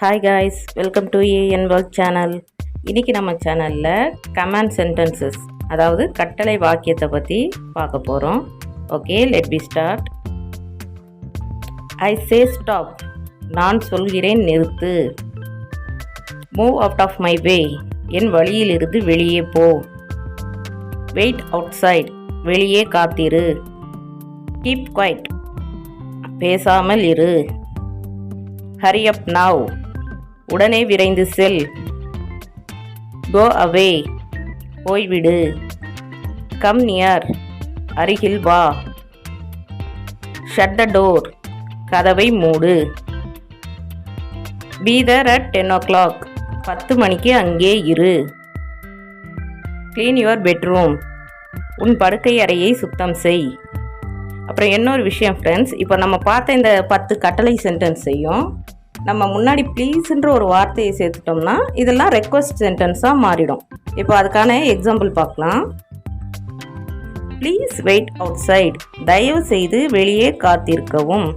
Hi guys welcome to A N world channel இன்றைக்கி நம்ம சேனலில் கமாண்ட் சென்டென்சஸ் அதாவது கட்டளை வாக்கியத்தை பற்றி பார்க்க போகிறோம் okay let be start I say stop நான் சொல்கிறேன் நிறுத்து. Move out of my way என் வழியிலிருந்து வெளியே போ. வெயிட் அவுட் சைட் வெளியே காத்திரு. கீப் குவைட் பேசாமல் இரு. ஹரி அப் நவ் உடனே விரைந்து செல். கோ அவே போய்விடு. கம் நியர் அருகில் வா. ஷட் த டோர் கதவை மூடு. Be there at ten o'clock பத்து மணிக்கு அங்கே இரு. க்ளீன் யுவர் பெட்ரூம் உன் படுக்கை அறையை சுத்தம் செய். அப்புறம் இன்னொரு விஷயம் ஃப்ரெண்ட்ஸ் இப்போ நம்ம பார்த்த இந்த பத்து கட்டளை சென்டென்ஸையும் நம்ம முன்னாடி ப்ளீஸ்ன்ற ஒரு வார்த்தையை சேர்த்துட்டோம்னா இதெல்லாம் ரெக்வஸ்ட் சென்டென்ஸாக மாறிடும். இப்போ அதுக்கான எக்ஸாம்பிள் பார்க்கலாம். ப்ளீஸ் வெயிட் அவுட் சைட் தயவு செய்து வெளியே காத்திருக்கவும்.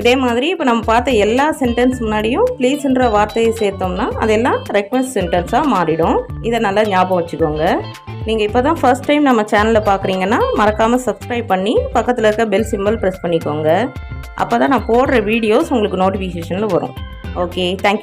இதே மாதிரி இப்போ நம்ம பார்த்த எல்லா சென்டென்ஸ் முன்னாடியும் ப்ளீஸ்ன்ற வார்த்தையை சேர்த்தோம்னா அதெல்லாம் ரெக்வஸ்ட் சென்டென்ஸாக மாறிடும். இதை நல்லா ஞாபகம் வச்சுக்கோங்க. நீங்கள் இப்போ தான் ஃபர்ஸ்ட் டைம் நம்ம சேனலில் பார்க்குறீங்கன்னா மறக்காமல் சப்ஸ்கிரைப் பண்ணி பக்கத்தில் இருக்க பெல் சிம்பிள் ப்ரெஸ் பண்ணிக்கோங்க. அப்போ தான் நான் போடுற வீடியோஸ் உங்களுக்கு நோட்டிஃபிகேஷனில் வரும். Okay thank you